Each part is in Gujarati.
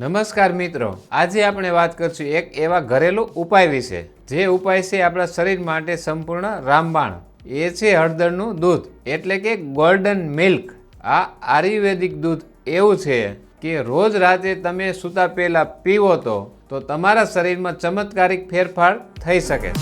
નમસ્કાર મિત્રો, આજે આપણે વાત કરશું એક એવા ઘરેલું ઉપાય વિશે, જે ઉપાય છે આપણા શરીર માટે સંપૂર્ણ રામબાણ. એ છે હળદરનું દૂધ, એટલે કે ગોલ્ડન મિલ્ક આ આયુર્વેદિક દૂધ એવું છે કે રોજ રાતે તમે સૂતા પહેલા પીવો તો તો તમારા શરીરમાં ચમત્કારિક ફેરફાર થઈ શકે છે.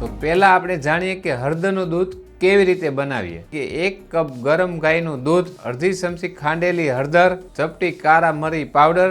તો પહેલાં આપણે જાણીએ કે હળદરનું દૂધ કેવી રીતે બનાવીએ? કે એક કપ ગરમ ગાયનું દૂધ, અડધી ચમચી ખાંડેલી હળદર, ચપટી કારા મરી પાવડર,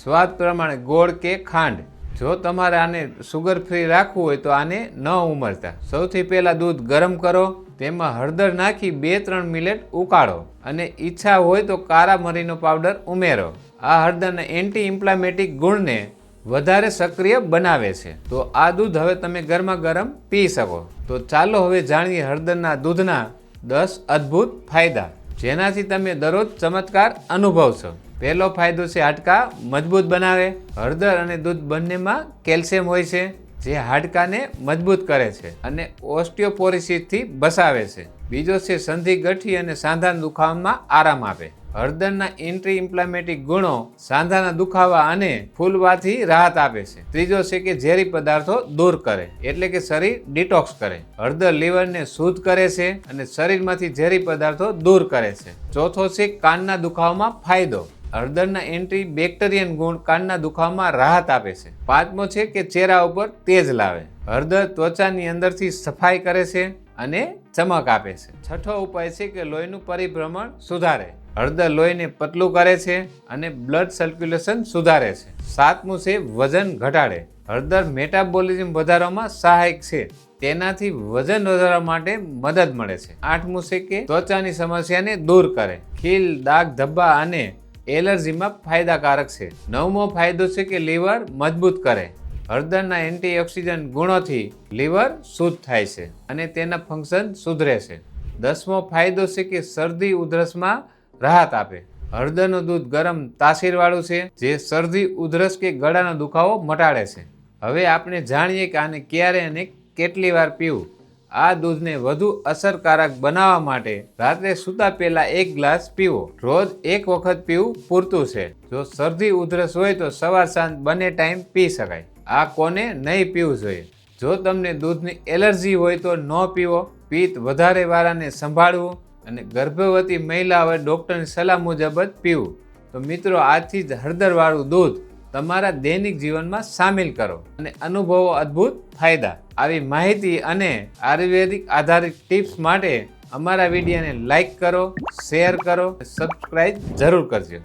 સ્વાદ પ્રમાણે ગોળ કે ખાંડ. જો તમારે આને સુગર ફ્રી રાખવું હોય તો આને ન ઉમરતા સૌથી પહેલાં દૂધ ગરમ કરો, તેમાં હળદર નાખી બે ત્રણ મિનિટ ઉકાળો અને ઈચ્છા હોય તો કારા મરીનો પાવડર ઉમેરો. આ હળદરના એન્ટી ઇન્ફ્લામેટિક ગુણને વધારે સક્રિય બનાવે છે. તો આ દૂધ હવે તમે ગરમા ગરમ પી શકો. તો ચાલો હવે જાણીએ હળદરના દૂધના દસ અદ્ભુત ફાયદા, જેનાથી તમે દરરોજ ચમત્કાર અનુભવશો. પહેલો ફાયદો છે હાડકા મજબૂત બનાવે. હળદર અને દૂધ બંનેમાં કેલ્શિયમ હોય છે, જે હાડકાને મજબૂત કરે છે અને ઓસ્ટિયોપોરિસિસથી બસાવે છે. બીજો છે સંધિ ગઠી અને સાંધા દુખાવામાં આરામ આપે. હળદરના એન્ટી ઇન્ફ્લામેટિક ગુણો સાંધાના દુખાવા અને ફૂલવાથી રાહત આપે છે. ત્રીજો છે કે ઝેરી પદાર્થો દૂર કરે, એટલે કે શરીર ડિટોક્સ કરે. હળદર લીવરને શુદ્ધ કરે છે અને શરીરમાંથી ઝેરી પદાર્થો દૂર કરે છે. ચોથો છે કાનના દુખાવામાં ફાયદો. હળદરના એન્ટી બેક્ટેરિયન ગુણ કાનના દુખાવામાં રાહત આપે છે. પાંચમો છે કે ચહેરા ઉપર તેજ લાવે. હળદર ત્વચાની અંદરથી સફાઈ કરે છે અને ચમક આપે છે. છઠ્ઠો ઉપાય છે કે લોહીનું પરિભ્રમણ સુધારે. હળદર લોહીને પતલું કરે છે અને બ્લડ સર્ક્યુલેશન સુધારે છે. સાતમું છે વજન ઘટાડે. હળદર મેટાબોલિઝમ વધારવામાં સહાયક છે. તેનાથી વજન વધારવા માટે મદદ મળે છે. આઠમું છે કે ત્વચાની સમસ્યાને દૂર કરે. ખીલ, દાગ, ધબ્બા અને એલર્જીમાં ફાયદાકારક છે. નવમો ફાયદો છે કે લીવર મજબૂત કરે. હળદરના એન્ટીઓક્સિડન્ટ ગુણોથી લીવર શુદ્ધ થાય છે અને તેના ફંક્શન સુધરે છે. દસમો ફાયદો છે કે શરદી ઉધરસમાં રાહત આપે. હળદરનું દૂધ ગરમ તાસીરવાળું છે, જે શરદી, ઉધરસ કે ગળાનો દુખાવો મટાડે છે. હવે આપણે જાણીએ કે આને ક્યારે અને કેટલી વાર પીવું. આ દૂધને વધુ અસરકારક બનાવવા માટે રાત્રે સૂતા પહેલાં એક ગ્લાસ પીવો. રોજ એક વખત પીવું પૂરતું છે. જો શરદી, ઉધરસ હોય તો સવાર સાંજ બંને ટાઈમ પી શકાય. આ કોને નહીં પીવું જોઈએ? જો તમને દૂધની એલર્જી હોય તો ન પીવો. પિત્ત વધારે વાળાને સંભાળવું. અને ગર્ભવતી મહિલાઓએ ડૉક્ટરની સલાહ મુજબ જ પીવું. તો મિત્રો આથી જ હળદરવાળું દૂધ તમારા દૈનિક જીવનમાં સામેલ કરો અને અનુભવો અદ્ભુત ફાયદા. આવી માહિતી અને આયુર્વેદિક આધારિત ટિપ્સ માટે અમારા વિડીયોને લાઈક કરો, શેર કરો સબસ્ક્રાઈબ જરૂર કરજો.